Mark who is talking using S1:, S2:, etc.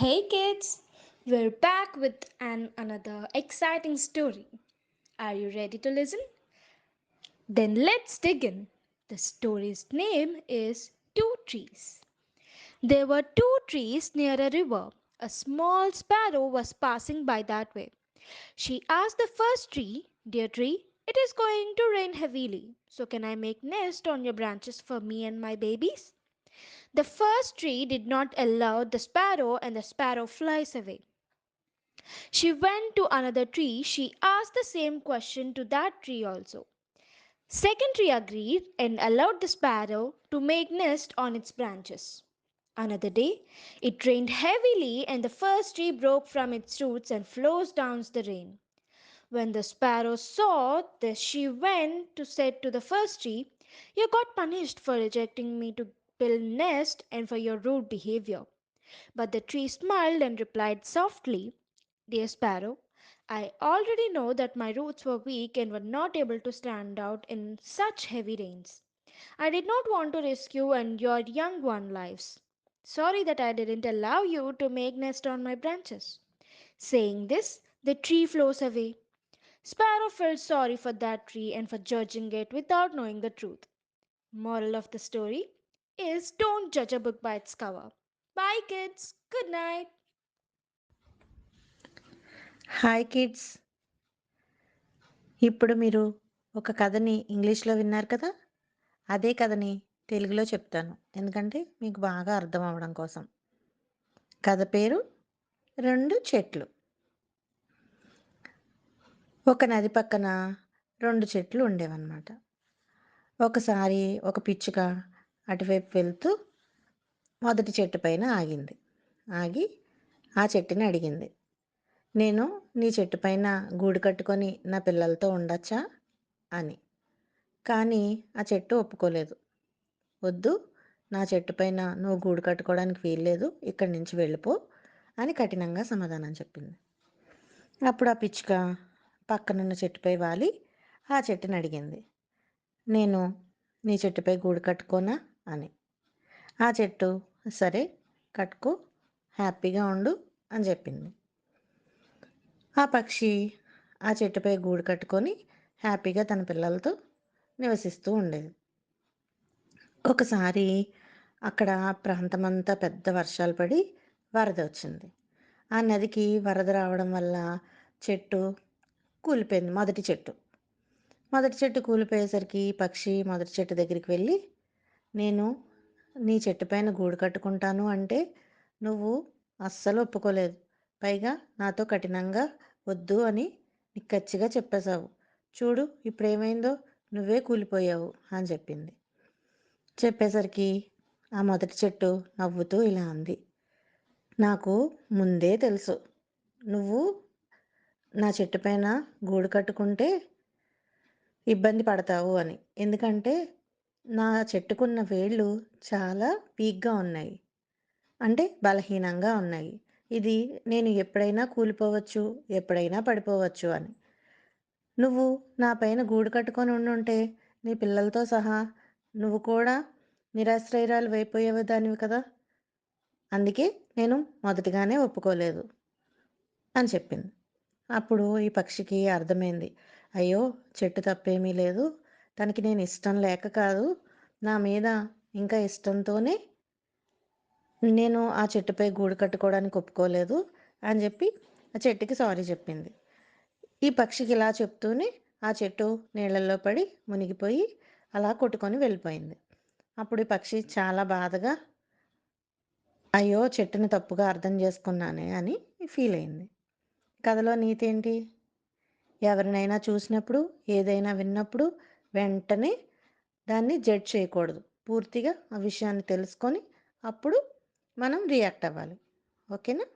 S1: Hey kids, we're back with an another exciting story. Are you ready to listen? Then let's dig in. The story's name is Two Trees. There were two trees near a river. A small sparrow was passing by that way. She asked the first tree, Dear tree, it is going to rain heavily, so can I make nest on your branches for me and my babies? The first tree did not allow the sparrow, and the sparrow flies away. She went to another tree. She asked the same question to that tree also. Second tree agreed and allowed the sparrow to make nest on its branches. Another day, it rained heavily and the first tree broke from its roots and flows down the rain. When the sparrow saw this, she went to said to the first tree, You got punished for rejecting me to build nest and for your rude behavior. But the tree smiled and replied softly, Dear sparrow, I already know that my roots were weak and were not able to stand out in such heavy rains. I did not want to risk you and your young one lives. Sorry that I didn't allow you to make nest on my branches. Saying this, the tree flows away. Sparrow felt sorry for that tree and for judging it without knowing the truth. Moral of the story is don't judge a book by its cover. Bye kids. Good night.
S2: Hi kids ఇప్పుడు మీరు ఒక కథని ఇంగ్లీష్లో విన్నారు కదా అదే కథని తెలుగులో చెప్తాను ఎందుకంటే మీకు బాగా అర్థం అవ్వడం కోసం కథ పేరు రెండు చెట్లు ఒక నది పక్కన రెండు చెట్లు ఉండేవన్నమాట ఒకసారి ఒక పిచ్చుక అటువైపు వెళ్తూ మొదటి చెట్టు పైన ఆగింది. ఆగి ఆ చెట్టుని అడిగింది. నేను నీ చెట్టు పైన గూడు కట్టుకొని నా పిల్లలతో ఉండొచ్చా? అని. కానీ ఆ చెట్టు ఒప్పుకోలేదు. వద్దు నా చెట్టు పైన నువ్వు గూడు కట్టుకోవడానికి వీల్లేదు ఇక్కడి నుంచి వెళ్ళిపో అని కఠినంగా సమాధానం చెప్పింది. అప్పుడు ఆ పిచ్చుక పక్కనున్న చెట్టుపై వాలి ఆ చెట్టుని అడిగింది. నేను నీ చెట్టుపై గూడు కట్టుకోనా? అని. ఆ చెట్టు సరే కట్టుకో హ్యాపీగా ఉండు అని చెప్పింది. ఆ పక్షి ఆ చెట్టుపై గూడు కట్టుకొని హ్యాపీగా తన పిల్లలతో నివసిస్తూ ఉండేది. ఒకసారి అక్కడ ప్రాంతమంతా పెద్ద వర్షాలు పడి వరద వచ్చింది. ఆ నదికి వరద రావడం వల్ల చెట్టు కూలిపోయింది మొదటి చెట్టు. మొదటి చెట్టు కూలిపోయేసరికి పక్షి మొదటి చెట్టు దగ్గరికి వెళ్ళి నేను నీ చెట్టు పైన గూడు కట్టుకుంటాను అంటే నువ్వు అస్సలు ఒప్పుకోలేదు. పైగా నాతో కఠినంగా వద్దు అని నిక్కచ్చిగా చెప్పేశావు. చూడు ఇప్పుడు ఏమైందో నువ్వే కూలిపోయావు అని చెప్పింది. చెప్పేసరికి ఆ మొదటి చెట్టు నవ్వుతూ ఇలా అంది. నాకు ముందే తెలుసు. నువ్వు నా చెట్టు పైన గూడు కట్టుకుంటే ఇబ్బంది పడతావు అని. ఎందుకంటే నా చెట్టుకున్న వేళ్ళు చాలా వీక్గా ఉన్నాయి. అంటే బలహీనంగా ఉన్నాయి. ఇది నేను ఎప్పుడైనా కూలిపోవచ్చు ఎప్పుడైనా పడిపోవచ్చు అని. నువ్వు నా పైన గూడు కట్టుకొని ఉండుంటే నీ పిల్లలతో సహా నువ్వు కూడా నిరాశ్రయరాలు అయిపోయేవి దానివి కదా? అందుకే నేను మొదటిగానే ఒప్పుకోలేదు అని చెప్పింది. అప్పుడు ఈ పక్షికి అర్థమైంది. అయ్యో చెట్టు తప్పేమీ లేదు. తనకి నేను ఇష్టం లేక కాదు నా మీద ఇంకా ఇష్టంతోనే నేను ఆ చెట్టుపై గూడు కట్టుకోవడానికి ఒప్పుకోలేదు అని చెప్పి ఆ చెట్టుకి సారీ చెప్పింది. ఈ పక్షికి ఇలా చెప్తూనే ఆ చెట్టు నీళ్ళల్లో పడి మునిగిపోయి అలా కొట్టుకొని వెళ్ళిపోయింది. అప్పుడు ఈ పక్షి చాలా బాధగా అయ్యో చెట్టుని తప్పుగా అర్థం చేసుకున్నానే అని ఫీల్ అయింది. కథలో నీతి ఏంటి? ఎవరినైనా చూసినప్పుడు ఏదైనా విన్నప్పుడు వెంటనే దాన్ని జడ్జ్ చేయకూడదు. పూర్తిగా ఆ విషయాన్ని తెలుసుకొని అప్పుడు మనం రియాక్ట్ అవ్వాలి. ఓకేనా?